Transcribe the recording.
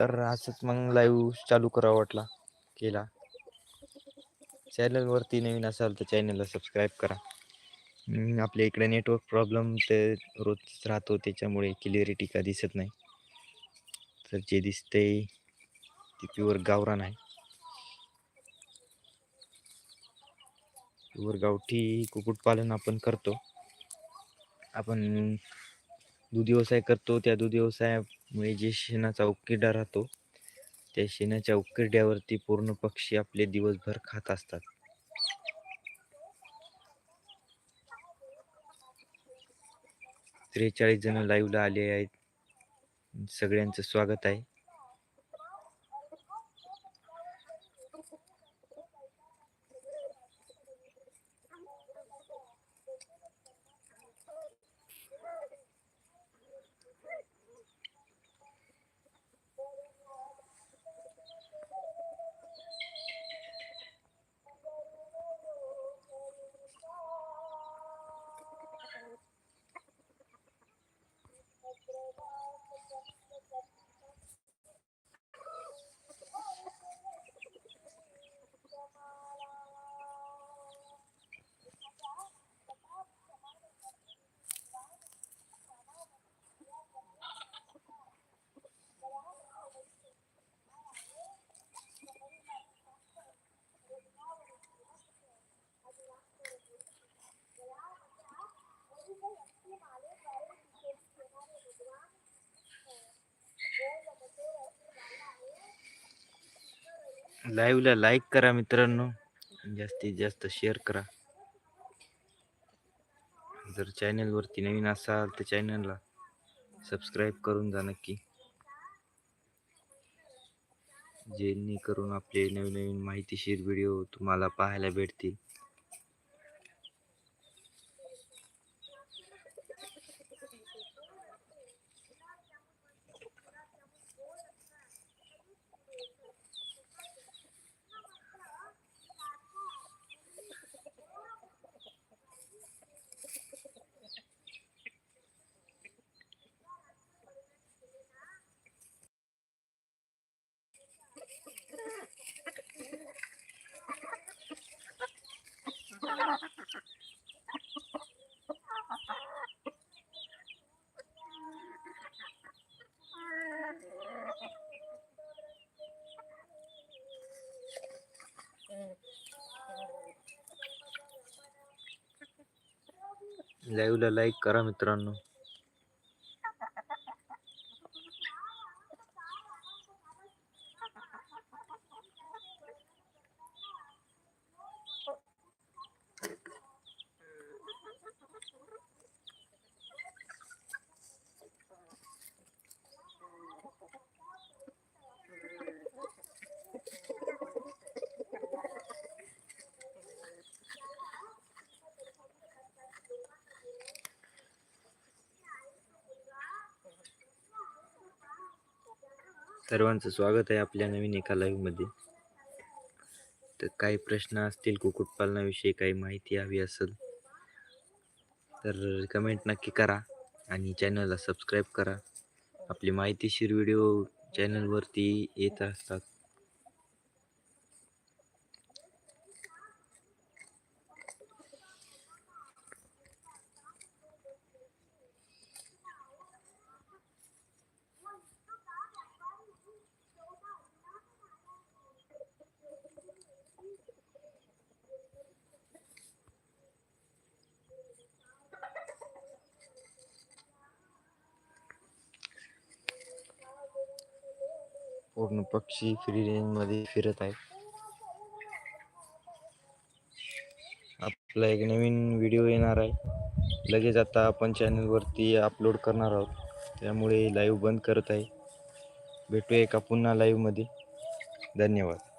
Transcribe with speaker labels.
Speaker 1: तर असंच मग लाईव्ह चालू करावा वाटला केला. चॅनलवरती नवीन असाल तर चॅनलला सबस्क्राईब करा. आपल्या इकडे नेटवर्क प्रॉब्लेम ते रोज राहतो त्याच्यामुळे क्लिअरिटी का दिसत नाही. तर जे दिसते ते प्युअर गावरान आहे. प्युअर गावठी कुक्कुटपालन आपण करतो. आपण दूध व्यवसाय करतो त्या दूध व्यवसायामुळे जे शेणाचा उकिरडा राहतो त्या शेणाच्या उकिरड्यावरती पूर्ण पक्षी आपले दिवसभर खात असतात. त्रेचाळीस जण लाईव्हला आले आहेत. सगळ्यांचं स्वागत आहे. लाईव्हला लाईक करा मित्रांनो. जास्तीत जास्त शेअर करा. जर चॅनलवरती नवीन असाल तर चॅनलला सबस्क्राईब करून जा नक्की. जेणेकरून आपले नवीन नवीन माहितीशीर व्हिडिओ तुम्हाला पाहायला भेटतील. लाईव्हला लाईक करा मित्रांनो. सर्वांचं स्वागत आहे आपल्या नवीन एका लाईव्हमध्ये तर काही प्रश्न असतील कुक्कुटपालनाविषयी काही माहिती हवी असेल तर कमेंट नक्की करा आणि चॅनलला सबस्क्राईब करा. आपली माहितीशीर व्हिडिओ चॅनलवरती येत असतात. पूर्ण पक्षी फ्री रेंजमध्ये फिरत आहेत. आपला एक नवीन व्हिडिओ येणार आहे. लगेच आता आपण चॅनलवरती अपलोड करणार आहोत. त्यामुळे लाईव्ह बंद करत आहे. भेटूया एका पुन्हा लाईव्हमध्ये धन्यवाद.